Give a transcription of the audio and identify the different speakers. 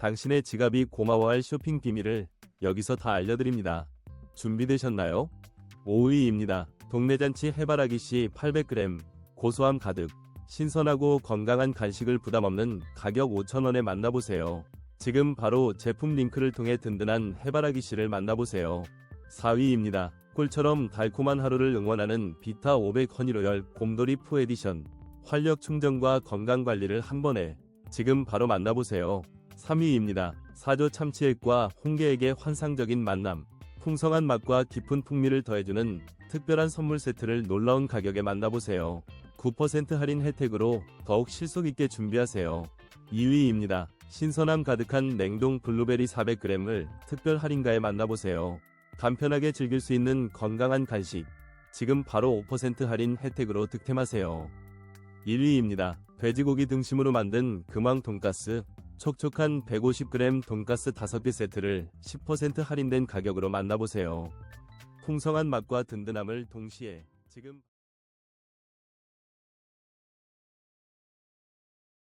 Speaker 1: 당신의 지갑이 고마워할 쇼핑 비밀을 여기서 다 알려드립니다. 준비되셨나요? 5위입니다. 동네 잔치 해바라기 씨 800g, 고소함 가득, 신선하고 건강한 간식을 부담 없는 가격 5,000원에 만나보세요. 지금 바로 제품 링크를 통해 든든한 해바라기 씨를 만나보세요. 4위입니다. 꿀처럼 달콤한 하루를 응원하는 비타 500 허니로열 곰돌이 푸 에디션. 활력 충전과 건강 관리를 한 번에 지금 바로 만나보세요. 3위입니다. 사조 참치액과 홍게액의 환상적인 만남. 풍성한 맛과 깊은 풍미를 더해주는 특별한 선물 세트를 놀라운 가격에 만나보세요. 9% 할인 혜택으로 더욱 실속 있게 준비하세요. 2위입니다. 신선함 가득한 냉동 블루베리 400g을 특별 할인가에 만나보세요. 간편하게 즐길 수 있는 건강한 간식. 지금 바로 5% 할인 혜택으로 득템하세요. 1위입니다. 돼지고기 등심으로 만든 금왕 돈가스. 촉촉한 150g 돈가스 5개 세트를 10% 할인된 가격으로 만나보세요. 풍성한 맛과 든든함을 동시에 지금